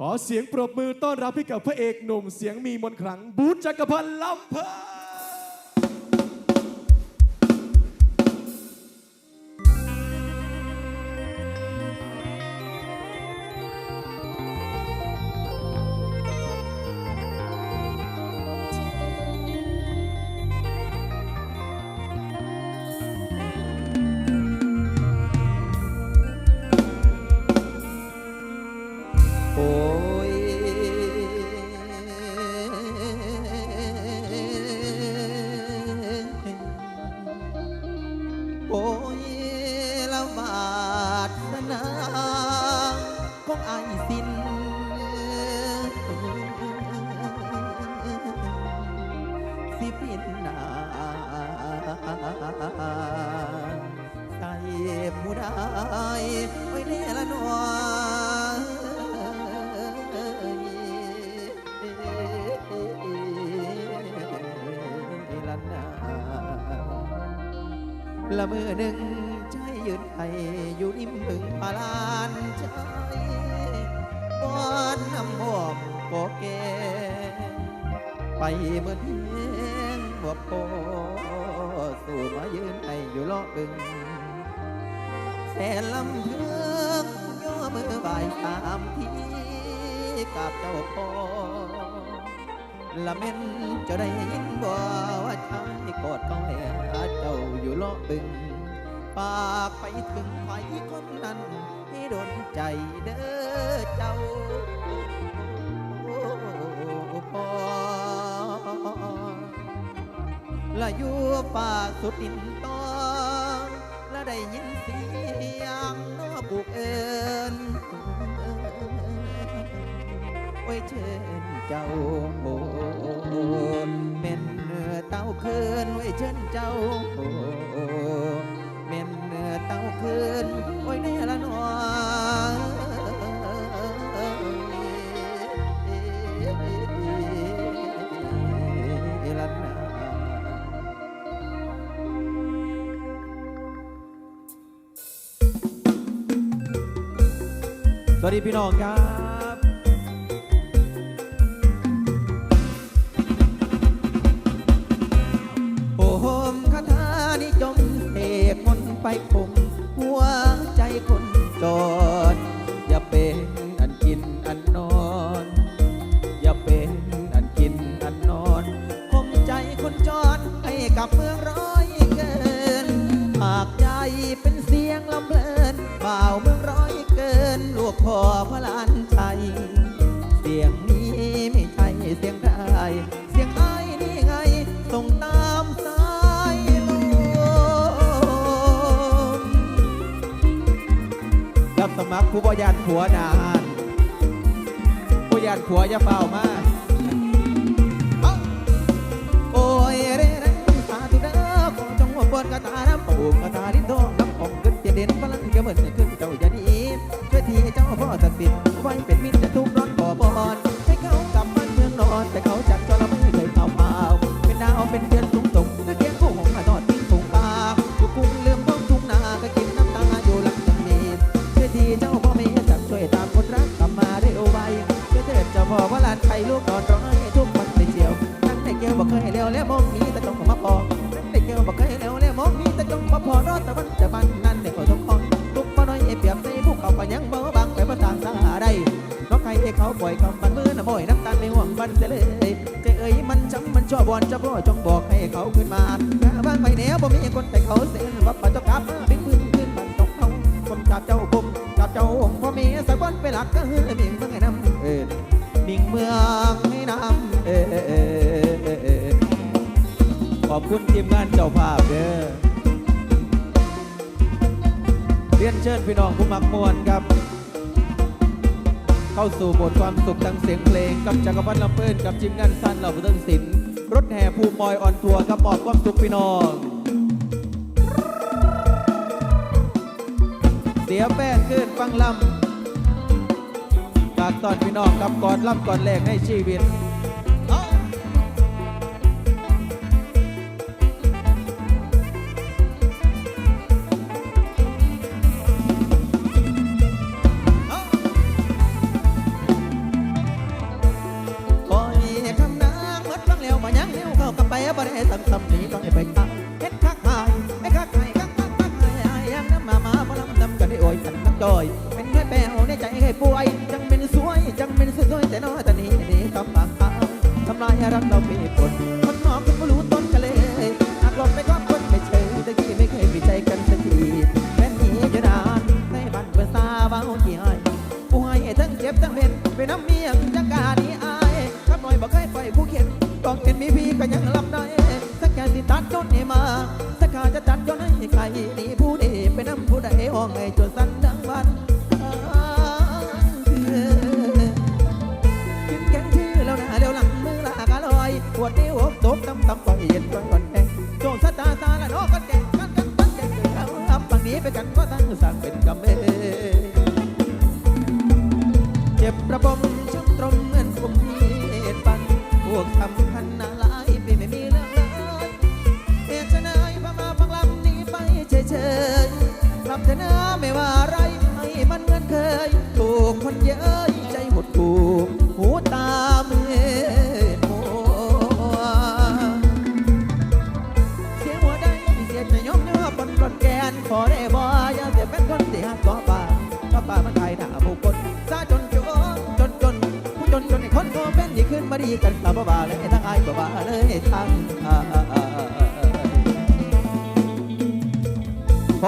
ขอเสียงปรบมือต้อนรับให้กับพระเอกหนุ่มเสียงมีมนต์ขลังบูธจักรพันธ์ลำเพลิน ผู้ใดไว้แน่ละหนอละนาละมือหนึ่งใจยืนไทยอยู่ริมบึงพาลานใจบอนน้ำหอมโกแกไปเมื่อเทียงบ่พอสู่มายืนให้อยู่ล้อบึง แสนลำเทืองย่อมือไหวตามที่กับเจ้าพ่อละเม่นจะได้ยินบ่ว่าชายกอดก้อยหาเจ้าอยู่ล้อบึงฝากไปถึงไผคนนั้นให้โดนใจเด้อเจ้าพอและอยู่ป่าสุดดินตอน และได้ยินเสีย ไว้เชิญเจ้าโอ้เป็นเนื้อเต้าคืนไว้เชิญเจ้าโอ้เป็นเนื้อเต้าคืนไว้ในละนอละนาสวัสดีพี่น้องครับ ผู้บ่ยานผัวนานผู้ยานผัวอย่าเฝ้ามาโอ้ยเร่เร่ตาธุเด้อขอจงหัวปวดกระตาน้ำปูกระตาดินทองน้ำของขึ้นจะเด่นพลังก็เหมือนขึ้นเจ้าอย่าดีช่วยทีเจ้าพ่อตัดสินไว้ สู่บทความสุขทางเสียงเพลง กับจักรพันธ์ลำเพิ่นกับจิมงานสั้นเหล่าพุทธศิลป์รถแห่ภูมอยออนทัวร์กับมอบความสุขพี่น้องเสียแป้นขึ้นฟังลำกากตอนพี่น้องกับก่อนลำก่อนแรกในชีวิต กันสักทีแค่นี้อยู่นานในบ้านเพื่อซาเบาที่ให้ป่วยทั้งเจ็บทั้งเป็นไปน้ำเมียงจังกานี้อายขับหน่อยบอกให้ไปผู้เขียนต้องเห็นมีพี่ก็ยังรับได้สักแค่สิตัดจนให้มาสักขาจะตัดจนให้ใครนี่ผู้ใดไปน้ำผู้ใดห้องให้จนสั้นดังวันกินแกงชื่อแล้วนะเดี๋ยวหลังมือลากะลอยปวดนิ้วอกตบตำตำไปเย็นก่อนก่อนแกงโไปกันก็ตั้งสั่งเป็นกำเมเจ็บระบมช้ำตรงเหมือนผมมีเหตุปันพวกทำพันนาลายไปไม่มีเรื่องเลยเหตุจะนายพามาพังลำนี้ไปเฉยๆรับเธอเนะไม่ว่า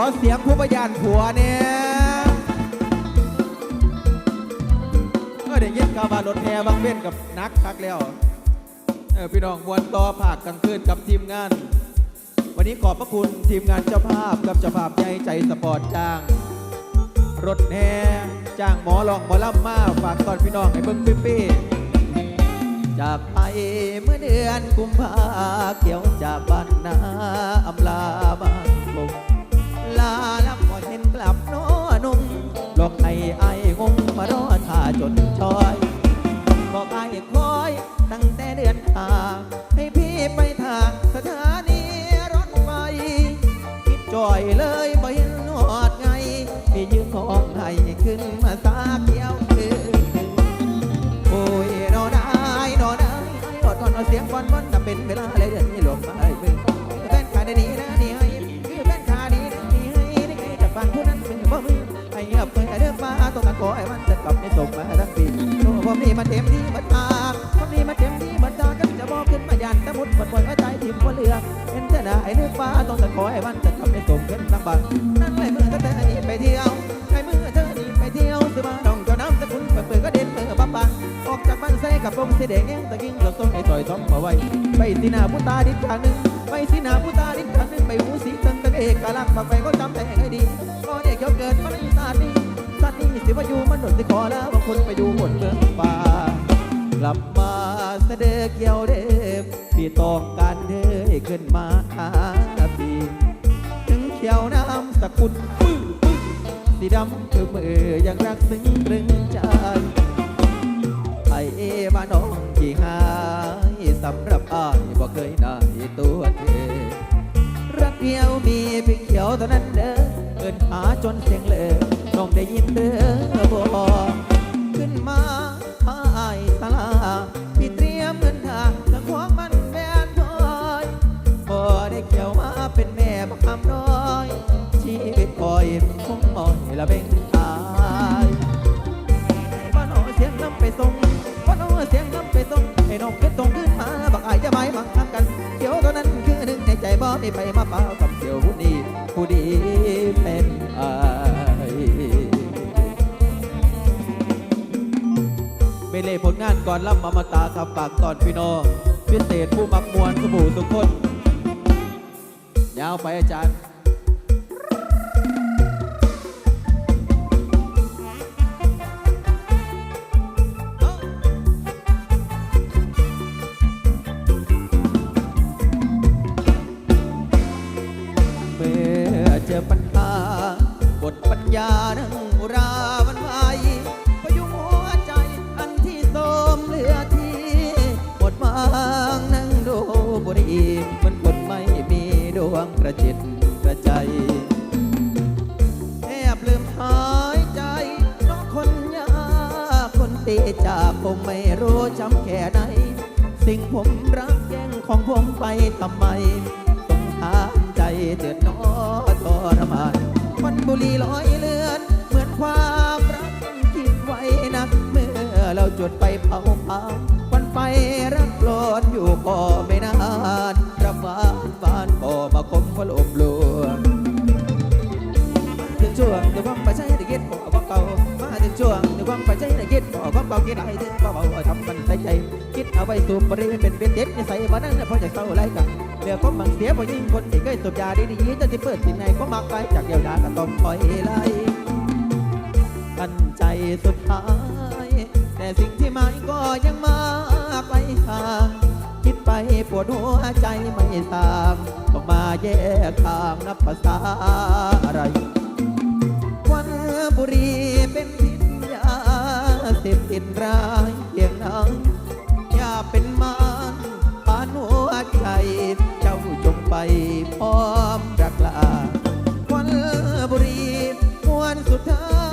อเสียงผู้ประยานผัวเนี่ยเออได้ยินข่าวว่ารถแห่บางเว้นกับนักคักแล้วเออพี่น้องมวนต่อภาคกลางคืนกับทีมงาน วันนี้ขอบพระคุณทีมงานเจ้าภาพกับเจ้าภาพใหญ่ใจสปอร์ตจ้าง รถแห่จ้างหมอลองหมอลำมาฝากตอนพี่น้องให้เบิ่งปี้ๆจากไปเมื่อเดือนกุมภาเกี่ยวจากบ้านนาอำลาบ้านลง ลาลับพอเห็นกลับน้อนุ่มหลอกให้ไอ้งงมารอท่าจนชอยบอกไอ้คอยตั้งแต่เดือนทาให้พี่ไปทางสถานีรถไฟคิดจ่อยเลยบ่เห็นหอดไงพี่ยืนของให้ขึ้นมาตาเกี่ยวคือโอ้ยนอนได้นอนได้กอดก่อนเอาเสียงบอลบอลน่ะเป็นเวลาอะไรเดือนนี้หลงมา ต้องการขอไอ้มันจะกลับไม่ส่งมาทั้งปีโอ้ผมนี่มันเต็มที่มันตาผมนี่มันเต็มที่มันตากันจะบอกขึ้นมายันตะมุดปวดปวดหัวใจทิ่มหัวเรือเห็นแต่หน้าไอ้นึกฟ้าต้องการขอไอ้มันจะกลับไม่ส่งเงินทั้งบังนั่นเลยมือตั้งแต่หนีไปเที่ยวไอ้มือเธอหนีไปเที่ยวซื้อมาดองเจ้าน้ำสกุลเปิดเปิดก็เด่นเปิดบับบังออกจากบ้านใส่กับปงเสีแดงแงงตะกิ้งหลบต้นไอ้ต่อยท้องมาไว้ไปสีหน้าผู้ตาดินทางหนึ่งไปสีหน้าผู้ตาดินทางหนึ่งไปหูสีตั้งตั้งเอกกะลักษณ์ปากไปก็จำแต่ให้ดีก็เด็กเขาเกิดมาในศาสตร์นี้ นี้สิว่าอยู่มันโดนสิขอแล้วบางคนไปอยู่บนเมืองป่ากลับมาเสด็จเกี่ยวเด็บพี่ต้องการเด้ขึ้นมาหาพี่ถึงเขียวน้ำสกุลปื้อปื้อสีดำคือมือยังรักซึ้งตรึงใจไอ้บ้านน้องที่หายสำหรับอ้ายบ่เคยได้ตัวเธอรักเดียวมีเพียงเขียวเท่านั้นเด้อเอินหาจนเสียงเลย น้องได้ยินเด้อบ่ขึ้นมาหาอ้ายสลาพี่เตรียมเงินทางทั้งของมันแม่นพอยบ่ได้เกี่ยวมาเป็นแม่บักคำน้อย ชีวิตคอยคงอ่อยละเบ่งตายบ้านโอเสียงน้ำไปส่งบ้านโอเสียงน้ำไปส่งให้น้องขึ้นตรงขึ้นมาบักอายจะไม่บังคับกันเกี่ยวเท่านั้นคือหนึ่งในใจบ่มีไปมาเปล่ากับเกี่ยวผู้ดีผู้ดีเป็น เบเล่ผลงานก่อนล่ำอมตะขับปากตอนพี่น้องพิเศษผู้มักมวลสบู่ทุกคน ยาวไปอาจารย์ จำแค่ไหน สิ่งผมรักแย่งของผมไปทำไมต้องหามใจเดือดน้อทรมานควันบุรีลอยเลือน เหมือนความรักคิดไว้นะเมื่อเราจุดไปเผาเผาควันไฟรักโปรดอยู่พอไม่นะ ความไปใช้ได้คิดขอความเก่าคิดอะไรถึงเบาทำมันใส่ใจ คิดเอาไว้สูบบริเวณเป็นเป็นเด็ดนิสัยมานั้นเพราะจะเศร้าไรกันเหลือความบังเสียพอยิ่งคนที่เคยสูบยาดีๆจะที่เปิดสิ่งไหนก็มักไปจากเดียวยาก็ต้องปล่อยไหลกันใจสุดท้าย แต่สิ่งที่มาก็ยังมาไปห่างคิดไปปวดหัวใจไม่สางต้องมาแยกทางนับภาษาอะไรวันบุรีเป็น สิบอิดร้ายเพียงนั้นอย่าเป็นมานปานหัวใจ เจ้าจงไปพร้อมรักลาวันบุรีมวนสุดท้าย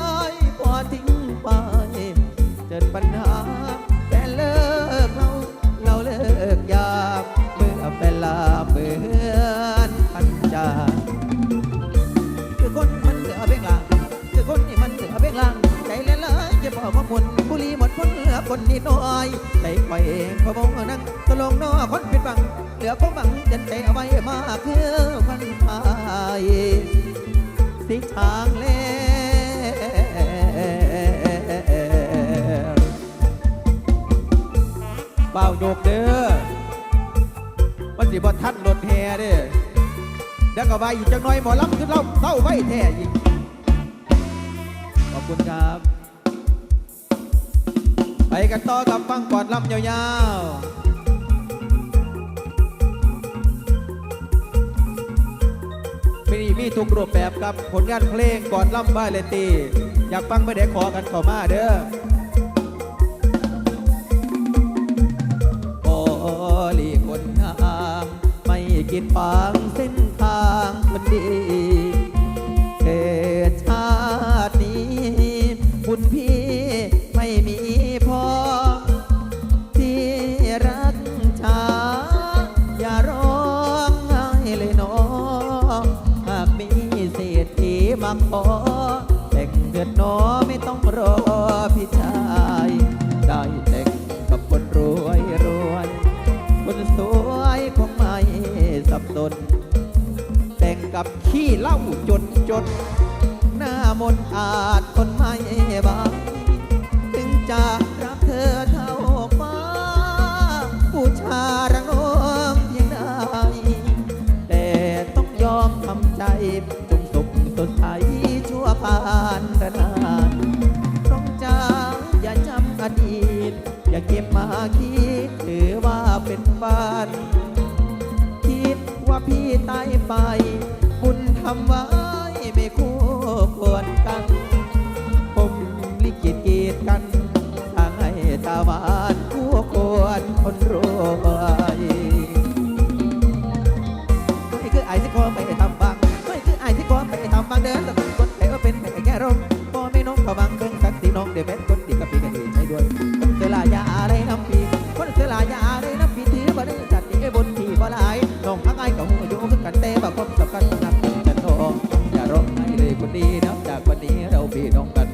คนเหลือคนนิดน่อยใจไปเองพะมงนั่งตลงนอคนผิดบัง เหลือความหวังเดินใจเอาไว้มาคือพันพายสิทางแล้วเป่าโยกเด้อมันสิบ่ทันรถแห่เด้อเดี๋ยวก็ว่าอีกจังน้อยหมอลำคือเราเศร้าไว้แท้อีกขอบคุณครับ กันต่อกับฟังกอนลำยาวๆมีมีทุกรูปแบบครับผลงานเพลงก่อนลำบ้าเลตี อยากฟังไม่ได้ขอกันเข้ามาเด้อโอลีคนงามไม่กิดฝังเส้นทางมันดี ขี้เล้าจนจนหน้ามนต์อาจคนไม่บางถึงจะรักเธอเท่าฟ้าผู้ชาระงมเพียงใดแต่ต้องยอมทำใจจงสุขสดใสชั่วผ่านระนานต้องจาอย่าจำอดีต อย่าเก็บมาคิดถือว่าเป็นบ้าน คิดว่าพี่ตายไปำไว้ไม่คู่ควรกันผมลิขิตกีดกันทางให้ตาหวานคู่ควรคนรวยไม่คือไอ้ที่ขอไปทำบังไม่คือไอ้ที่ขอไปทำบังเดินแต่คนคนแต่ว่าเป็นแต่แค่ร่มพอไม่น้องก็บังเบิ่งสักสีน้องเดี๋ยวเป็นคนดีกับพี่กันดีใจด้วยเสลายาอะไรน้ำปีคนเสลายาอะไรน้ำปีถือบ่ได้จัดที่บนที่บ่หลายน้องทักไอ้กับหูอยู่คือกันแต่ว่าความสำคัญนัก จะโตอย่าร้องไห้เลยคนดีนับจากวันนี้เราพี่น้องกัน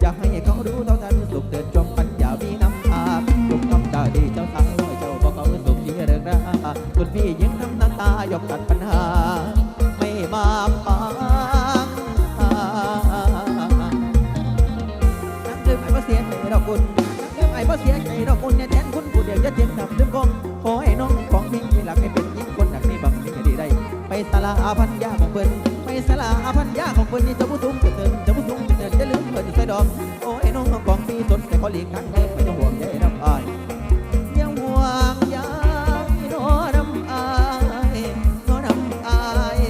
อย่าให้เขารู้เท่าทันสุขเดินจมปัญญามีน้ำตาลุกน้ำตาดีเจ้าสาวน้อยเจ้าบอกเขาสุขที่เรื่องราคุณพี่ยิ้มน้ำน้ำตายอมตัดปัญหา ไม่มาฟังนักดื่มไอ้พ่อเสียใจดอกคุณนักดื่มไอ้พ่อเสียใจดอกคุณเนี่ยแทนคุณผู้เดียวจะเทียงทำลืมกองขอให้น้องของพี่หลักให้เป็นยิ่งคนหนักนี่บังนี่ดีได้ไปสลาพันยาของเพิ่น สลาพันยาของเพิ่นนี่จะผู้สูงจะเตินเจะผู้สูงจะเตินจะลืมเพิ่นใส่ดอกโอ้ไอ้น้องของพี่สนแต่ขอหลีกทางเดินไม่ต้องห่วงใยน้ำอายยังห่วงใยน้อน้ำอายน้อน้ำอาย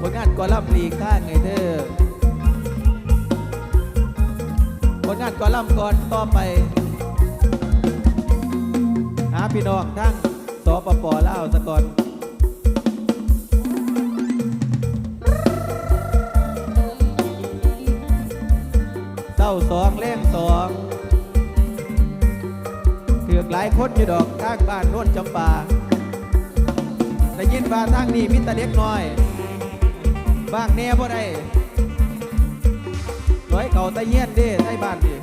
ผลงานก่อนล่ำหลีกข้างไงเด้อผลงานก่อล่ำก่อนต่อไป พี่น้องทั้งสปปลาวสะก่อนาสองแรงสองเถือกหลายคนอยู่ดอกข้างบ้านโน่นจำปาได้ยินว่าทางนี้มิตรเล็กน้อย บ้างแน่บ่ได้ร้อยเก่าตะเยียนเด้ใต้บ้านดิ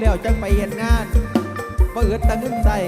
แล้วจังไปเห็นงานบ่อึดตะเงินใส่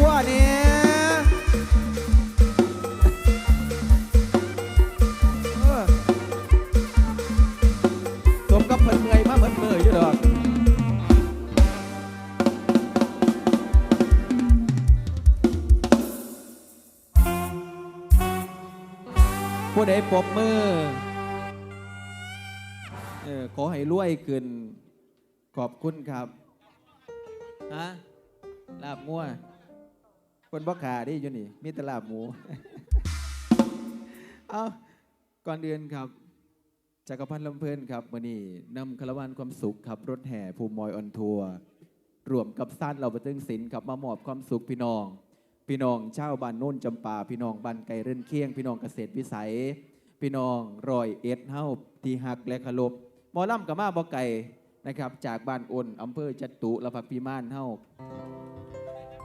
ั่วเนี่ยสมกับเพิ่นเมื่อยมาเหมือนเมื่อยอยู่ดอกผู้ใดปบมือเออขอให้รวยขึ้น ขอบคุณครับ ฮะ ลาบงัว คนบ่ขาดิอยู่นี่ มีตลาบหมู เอาก่อนเดือนครับจักรพันธ์ลำเพลินครับวันนี้นำคาราวานความสุขครับ รถแห่ภูมิมอยออนทัวร์รวมกับซ่านเราประตึงศิลป์ครับมามอบความสุขพี่น้อง พี่น้องชาวบ้านโน่นจำปา พี่น้องบ้านไก่เรื่นเคียง พี่น้องเกษตรวิสัย พี่น้องรอยเอ็ดเฮาที่หักและเคารพหมอล่ำกับมาบ่ไก่นะครับ จากบ้านอ้นอำเภอจตุรพักพิมานเฮา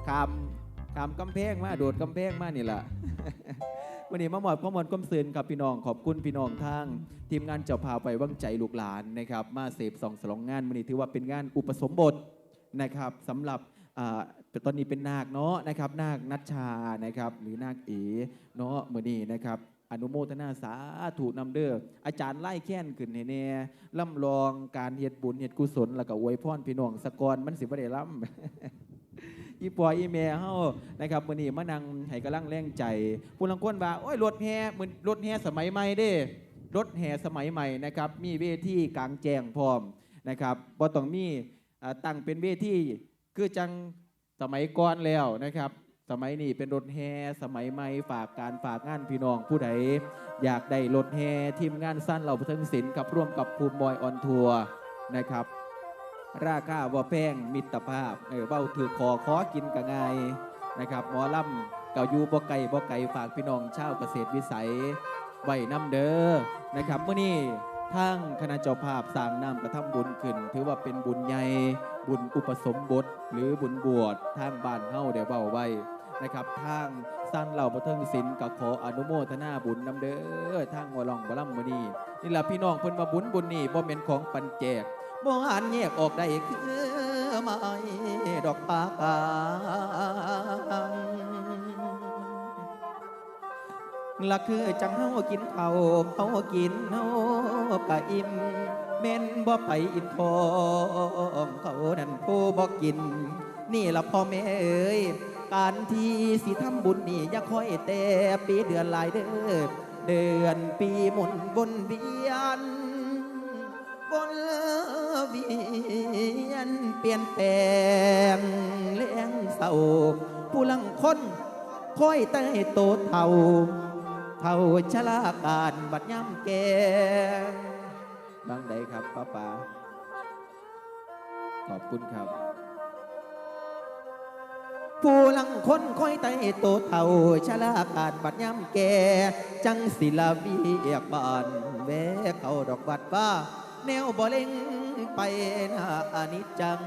ขา มขามกำแพงมาโดดกำแพงมานี่แหละ วันนี้มาหมอบข้อมูลก้มซืนครับพี่น้องขอบคุณพี่น้องทาง ทีมงานเจ้าพาไปวังใจลูกหลานนะครับ มาเสพสองสลองงานวันนี้ถือว่าเป็นงานอุปสมบทนะครับสำหรับอ่ตอนนี้เป็นนาคเนาะนะครับ นาคนัชชานะครับ หรือนาคเอ๋เนาะมือนี้นะครับ อนุโมทนาสาธุนำเด้ออาจารย์ไล่แค้นขึ้นให้แน่ล่ำลองการเฮ็ดบุญเฮ็ดกุศล แล้วก็อวยพรพี่น้องสกอนมันสิบ่ได้ล่ำ อีปออีเมเฮานะครับมื้อนี้มานั่งให้กำลังแรงใจผู้ลังคนว่าโอ้ยรถแห่เหมือนรถแห่สมัยใหม่เด้รถแห่สมัยใหม่นะครับมีเวทีกลางแจ้งพร้อมนะครับบ่ต้องมี่ตั้งเป็นเวทีคือจังสมัยก่อนแล้วนะครับ สมัยนี้เป็นรถแฮสมัยใหม่ฝากการฝากงานพี่น้องผู้ใดอยากได้รถแฮทีมงานสั้นเราพัฒนศิลป์กับร่วมกับภูมิบอยออนทัวร์นะครับ ราคาว่าแพงมิตรภาพเออเบ้าถือขอขอกินกันไงายนะครับหมอลำเก่าอยู่บ่ไก่บ่ไก่ฝากพี่น้องชาวเกษตรวิสัยไว้น้ำเด้อนะครับเมื่อนี้ทางคณะเจ้าภาพสร้างน้ำกระทำบุญขึ้น ถือว่าเป็นบุญใหญ่บุญอุปสมบท หรือบุญบวชทางบ้านเฮาเดี๋ยวเบาไว้นะครับทางสร้างเหล่าพระเทิงศิลป์ก็ขออนุโมทนาบุญน้ำเด้อทางวอลองวอลัมมื้อนี้นี่แหละพี่น้องเพิ่นมาบุญบุญนี่บ่แม่นของปันแจก บ่หันแยกออกได้คือไม้ดอกปากาละคือจังเฮากินข้าเขากินเฮากะอิ่มเม่นบ่ไปอินทองเขานั่นผู้บ่กิน นี่ละพ่อแม่เอ๋ยการที่สิทำบุญนี่อย่าค่อยแต่ปีเดือนหลายเด้อเดือนปีหมุนวนเวียนวน เวียนเปลี่ยนแปลงเลี้ยงเศร้าผู้ลังคนค่อยใต้โตเท่าเท่าชราการบัดย่ำแกงบางใดครับป้าป๋าขอบคุณครับ ผู้ลังคนค่อยใต้โตเท่าชราการบัดย่ำแก จังศิลาเวียกบานแวะเขาดอกบัดว่า แนวบ่เล็งไปน้าอนิจจัง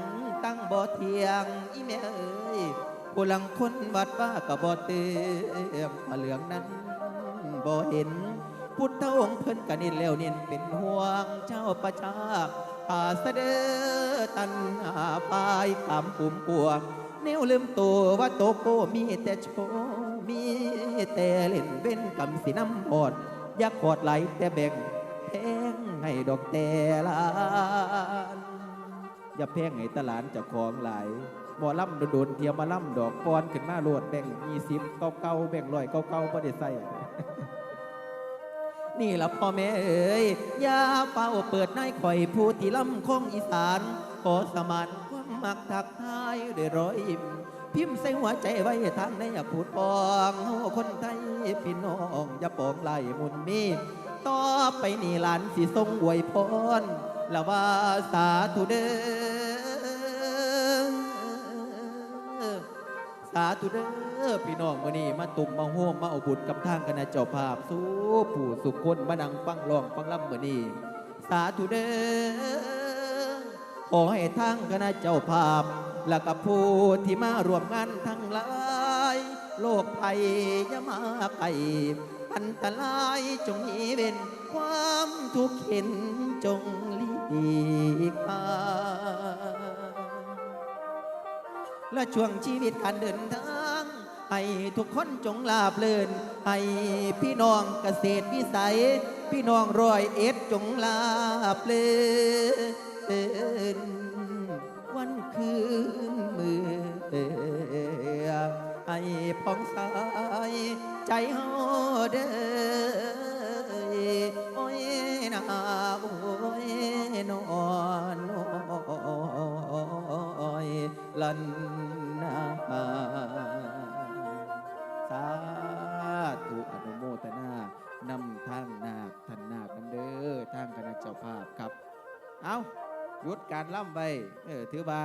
ตั้งบ่เทียงอีแม่เอ้ยผู้ลังคนวัดว่าก็บ่เตือมผ้าเหลืองนั้นบ่เห็น พุทธองค์เพิ่นกันนินแล้วเน้นเป็นห่วงเจ้าประชาอาเสดอตันหาปลายขามปุ่มปวงแนวลืมตัวว่าโตโกมีแต่โชว์มีแต่เล่นเว้นกำสีน้ำอดอยากขอดไหลแต่แบ่ง แพงให้ดอกแต่ลานอย่าแพงให้ตลานเจะของหลายบ่ล่ำโดนเทียมมาล่ำดอกปอนขึ้นมาโลดแบ่งยี่สิบเก้าเก้าแบ่งร้อยเก้าเก้าบ่ได้ใส่นี่ละพ่อแม่เอ๋ยยาเฝ้าเปิดนายข่อยผู้ที่ล่ำคงอีสานขอสมานความมักทักทายด้วยรอยยิ้มพิมพ์ใส่หัวใจไว้ทางในอย่าพูดปองเฮาคนไทยพี่น้องอย่าปองไหลมุนมี ต่อไปนี่หลานสิทรงอวยพรละว่าสาธุเด้อสาธุเด้อพี่น้องมื้อนี้มาตุ่มมาห่วมมาเอาบุญกับทางคณะเจ้าภาพสู้ผู้สุขคนมานั่งฟังร้องฟังล่ำมื้อนี้สาธุเด้อขอให้ทางคณะเจ้าภาพ และกับผู้ที่มาร่วมงานทั้งหลาย โลกภัยย่ามาไป อันตรายจงมีเว้นความทุกข์เห็นจงหลีกทาและช่วงชีวิตการเดินทาง ให้ทุกคนจงลาบเลินให้พี่น้องเกษตรวิสัย พี่น้องรอยเอ็ดจงลาบเลินวันคืน ให้องสายใจเฮาเด้อโอ้ยนาโอ้ยนอนโอ้ยลันนาสาธุอนุโมทนานำทางนาคท่านนาคน้ำเด้อทางคณะเจ้าภาพครับ เอาหยุดการล่ำไปเออถือว่า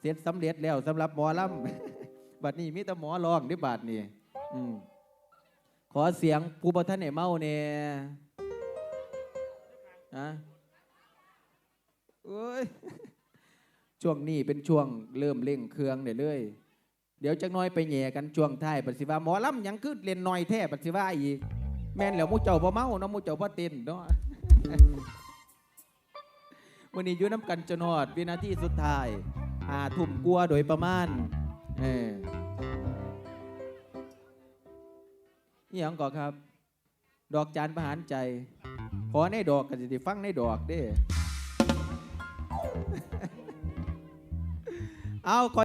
เสร็จสำเร็จแล้วสำหรับหมอล่ำ บัดนี้มีแต่หมอร้องเดิบาดนี่อืมขอเสียงผู้ประท่านไหนเมาเนี่ยอะเอ้ยช่วงนี้เป็นช่วงเริ่มเร่งเครื่องเดี๋ยวเลยเดี๋ยวจักน้อยไปแหย่กันช่วงท้ายปัสสิว่าหมอลำยังคือเล่นน้อยแท้ปัสสิว่าอีก แม่นแล้วมูเจ้าบ่เมาเนาะมูเจ้าบ่เต้นเนาะวันนี้ยู่น้ำกันจนอดวินาทีสุดท้ายหาทุ่มกลัวโดยประมาณ เออนี่ยังก่อครับ ดอกจานประหารใจ ขอในดอกก็จะได้ฟังในดอกเด้ เอาขอ